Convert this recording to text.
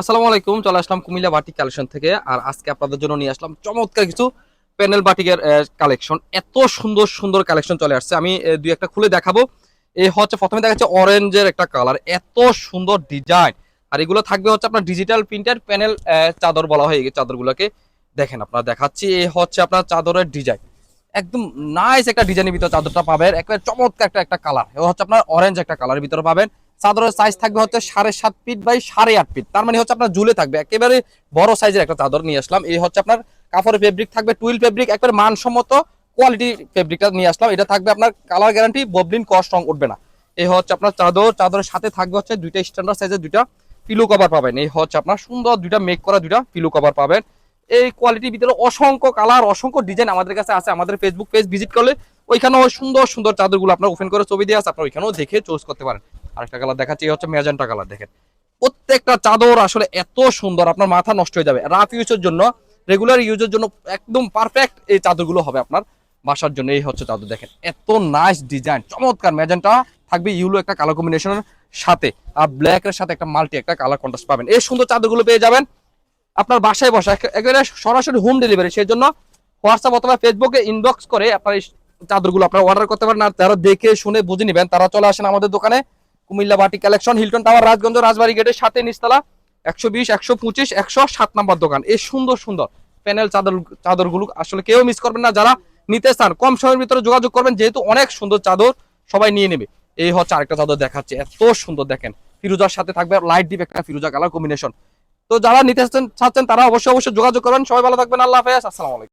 আসসালামু আলাইকুম, চলে আসলাম কুমিল্লা বাটিক কালেকশন থেকে। আর আজকে আপনাদের জন্য নিয়ে আসলাম চমৎকার কিছু প্যানেল বাটিকের কালেকশন। এত সুন্দর সুন্দর কালেকশন চলে আসছে। আমি দুই একটা খুলে দেখাবো। এই হচ্ছে প্রথমে দেখা যাচ্ছে অরেঞ্জের একটা কালার এত সুন্দর ডিজাইন আর এগুলো থাকবে হচ্ছে আপনার ডিজিটাল প্রিন্টের প্যানেল চাদর বলা হয় এই চাদরগুলোকে। দেখেন আপনারা দেখাচ্ছি এই হচ্ছে আপনার চাদরের ডিজাইন একদম নাইস একটা ডিজাইনের ভিতরে চাদরটা পাবেন। একেবারে চমৎকার একটা একটা কালার হচ্ছে আপনার অরেঞ্জ একটা কালারের ভিতরে পাবেন। চাদরের সাইজ থাকবে হচ্ছে সাড়ে সাত ফিট বাই সাড়ে আট ফিট তার মানে হচ্ছে আপনার ঝুলে থাকবে। একেবারে বড় সাইজের একটা চাদর নিয়ে আসলাম। এই হচ্ছে আপনার কাপড়ের ফেব্রিক থাকবে টুইল ফেব্রিক একবারে মানসম্মত কোয়ালিটি ফেব্রিকটা নিয়ে আসলাম। এটা থাকবে আপনার কালার গ্যারান্টি ববলিন কস্ট রং উঠবে না। এই হচ্ছে আপনার চাদর। চাদরের সাথে থাকবে হচ্ছে দুইটা স্ট্যান্ডার্ড সাইজের দুইটা পিলো কভার পাবেন। এই হচ্ছে আপনার সুন্দর দুইটা মেক করা দুইটা পিলো কভার পাবেন। এই কোয়ালিটির ভিতরে অসংখ্য কালার অসংখ্য ডিজাইন আমাদের কাছে আছে। আমাদের ফেসবুক পেজ ভিজিট করলে ওইখানেও সুন্দর সুন্দর চাদরগুলো আপনার ওপেন করে ছবি দিয়ে আছে। আপনার ওইখানেও দেখে চুজ করতে পারেন। আরেকটা কালার দেখাচ্ছি, এই হচ্ছে ম্যাজেন্টা কালার দেখেন। প্রত্যেকটা চাদর আসলে এত সুন্দর, আপনার মাথা নষ্ট হয়ে যাবে। রাফ ইউজের জন্য রেগুলার ইউজের জন্য একদম পারফেক্ট এই চাদরগুলো হবে আপনার বাসার জন্য। এই হচ্ছে চাদর, দেখেন। এত নাইস ডিজাইন চমৎকার ম্যাজেন্টা থাকবে ইউলো একটা কালার কম্বিনেশনের সাথে, আর ব্ল্যাক এর সাথে একটা মাল্টি একটা কালার কন্ট্রাস্ট পাবেন। এই সুন্দর চাদরগুলো পেয়ে যাবেন আপনার বাসায় বসা একেবারে সরাসরি হোম ডেলিভারি সেই জন্য হোয়াটসঅ্যাপ অথবা ফেসবুকে ইনবক্স করে আপনার এই চাদরগুলো আপনারা অর্ডার করতে পারেন। আর তারা দেখে, শুনে, বুঝে নেবেন, তারা চলে আসেন আমাদের দোকানে। কুমিল্লা বাটি collection, Hilton tower, Rajganj Rajbari গেটের সাথে নিচতলা, একশো বিশ, একশো পঁচিশ, একশো সাত নাম্বার দোকান। এই সুন্দর সুন্দর প্যানেল চাদর, চাদরগুলো আসলে কেউ মিস করবেন না। যারা নিতে চান, কম সময়ের ভিতরে যোগাযোগ করবেন, যেহেতু অনেক সুন্দর চাদর সবাই নিয়ে নেবে। এই হচ্ছে আরেকটা চাদর দেখাচ্ছে, এত সুন্দর দেখেন। ফিরোজার সাথে থাকবে লাইট ডিপ একটা ফিরোজা কালার কম্বিনেশন তো যারা নিতে চাচ্ছেন- তারা অবশ্যই অবশ্যই যোগাযোগ করবেন। সবাই ভালো থাকবেন, আল্লাহ হাফেজ, আসসালামু আলাইকুম।